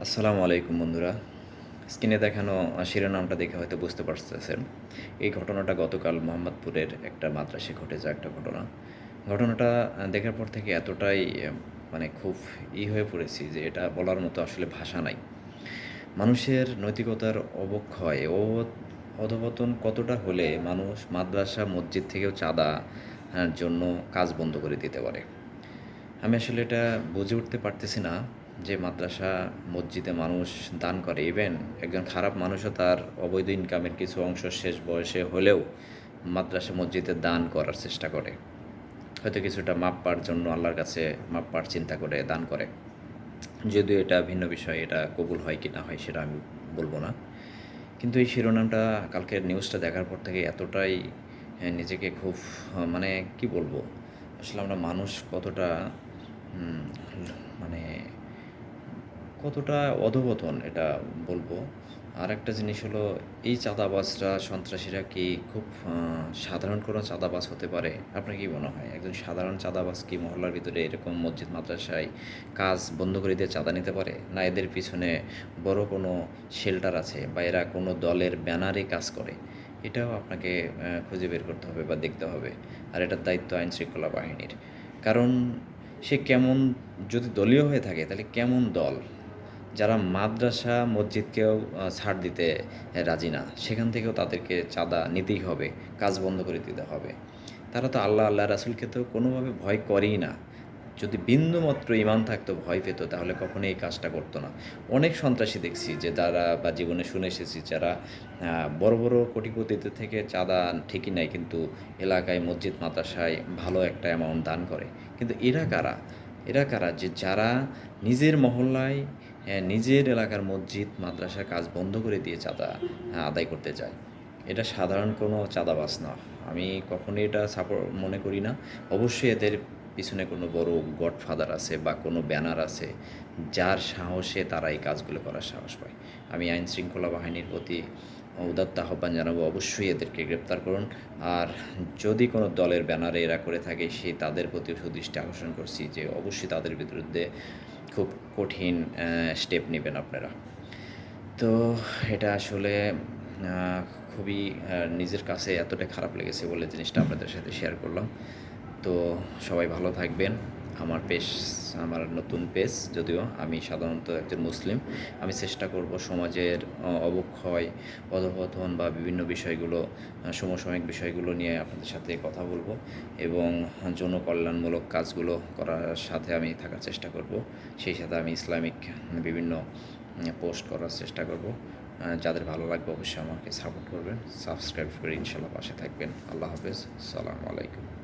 আসসালামু আলাইকুম, বন্ধুরা। স্ক্রিনে দেখানো শিরোনামটা দেখে হয়তো বুঝতে পারতেছেন। এই ঘটনাটা গতকাল মোহাম্মদপুরের একটা মাদ্রাসে ঘটে যাওয়া একটা ঘটনা। ঘটনাটা দেখার পর থেকে এতটাই মানে খুব ই হয়ে পড়েছি যে এটা বলার মতো আসলে ভাষা নাই। মানুষের নৈতিকতার অবক্ষয় ও অধপতন কতটা হলে মানুষ মাদ্রাসা, মসজিদ থেকেও চাঁদা জন্য কাজ বন্ধ করে দিতে পারে? আমি আসলে এটা বুঝে উঠতে পারতেছি না। যে মাদ্রাসা, মসজিদে মানুষ দান করে ইভেন একজন খারাপ মানুষও তার অবৈধ ইনকামের কিছু অংশ শেষ বয়সে হলেও মাদ্রাসা, মসজিদে দান করার চেষ্টা করে। হয়তো কিছুটা মাপ পাওয়ার জন্য আল্লাহর কাছে মাপ পাওয়ার চিন্তা করে, দান করে। যদিও এটা ভিন্ন বিষয়, এটা কবুল হয় কি না হয় সেটা আমি বলব না। কিন্তু এই শিরোনামটা কালকের নিউজটা দেখার পর থেকে এতটাই নিজেকে খুব মানে কি বলব? আসলে আমরা মানুষ কতটা মানে কতটা অধপতন এটা বলব? আর একটা জিনিস হলো, এই চাঁদাবাজরা, সন্ত্রাসীরা কি খুব সাধারণ কোনো চাঁদাবাজ হতে পারে? আপনার কি মনে হয়? একজন সাধারণ চাঁদাবাজ কি মহল্লার ভিতরে এরকম মসজিদ, মাদ্রাসায় কাজ বন্ধ করে দিয়ে চাঁদা নিতে পারে? না এদের পিছনে বড় কোনো শেল্টার আছে বা এরা কোনো দলের ব্যানারে কাজ করে? এটাও আপনাকে খুঁজে বের করতে হবে বা দেখতে হবে। আর এটার দায়িত্ব আইন শৃঙ্খলা বাহিনীর। কারণ সে কেমন, যদি দলীয় হয়ে থাকে, তাহলে কেমন দল? যারা মাদ্রাসা মসজিদকেও ছাড় দিতে রাজি না, সেখান থেকেও তাদেরকে চাঁদা নিতেই হবে, কাজ বন্ধ করে দিতে হবে। তারা তো আল্লাহ আল্লাহ রাসুলকে তো কোনোভাবে ভয় করেই না। যদি বিন্দুমাত্র ইমান থাকতো, ভয় পেত, তাহলে কখনো এই কাজটা করতো না। অনেক সন্ত্রাসী দেখছি যে, যারা বা জীবনে শুনে এসেছি যারা বড় বড় কোটিপতিদের থেকে চাঁদা ঠিকই নেয়, কিন্তু এলাকায় মসজিদ, মাদ্রাসায় ভালো একটা অ্যামাউন্ট দান করে। কিন্তু এরা কারা? এরা কারা? যে যারা নিজের মহল্লায় হ্যাঁ, নিজের এলাকার মসজিদ মাদ্রাসার কাজ বন্ধ করে দিয়ে চাঁদা হ্যাঁ, আদায় করতে যায় এটা সাধারণ কোনো চাঁদাবাজ না। আমি কখনোই এটা সাপোর্ট মনে করি না। অবশ্যই এদের পিছনে কোনো বড় গডফাদার আছে বা কোনো ব্যানার আছে যার সাহসে তারা এই কাজগুলো করার সাহস পায়। আমি আইন শৃঙ্খলা বাহিনীর প্রতি উদাত্ত আহ্বান জানাব, অবশ্যই এদেরকে গ্রেপ্তার করুন। আর যদি কোনো দলের ব্যানারে এরা করে থাকে, সে তাদের প্রতি সুদৃষ্টি আকর্ষণ করছি যে অবশ্যই তাদের বিরুদ্ধে খুব কঠিন স্টেপ নেবেন আপনারা। তো এটা আসলে খুবই নিজের কাছে এতটা খারাপ লেগেছে বলে জিনিসটা আপনাদের সাথে শেয়ার করলাম। তো সবাই ভালো থাকবেন। আমার পেজ আমার নতুন পেজ যদিও আমি সাধারণত একজন মুসলিম, আমি চেষ্টা করব সমাজের অবক্ষয়, অধপতন বা বিভিন্ন বিষয়গুলো সমসাময়িক বিষয়গুলো নিয়ে আপনাদের সাথে কথা বলব এবং জনকল্যাণমূলক কাজগুলো করার সাথে আমি থাকার চেষ্টা করব। সেই সাথে আমি ইসলামিক বিভিন্ন পোস্ট করার চেষ্টা করব। যাদের ভালো লাগবে অবশ্যই আমাকে সাপোর্ট করবেন। সাবস্ক্রাইব করে ইনশাল্লাহ পাশে থাকবেন। আল্লাহ হাফেজ। সালামু আলাইকুম।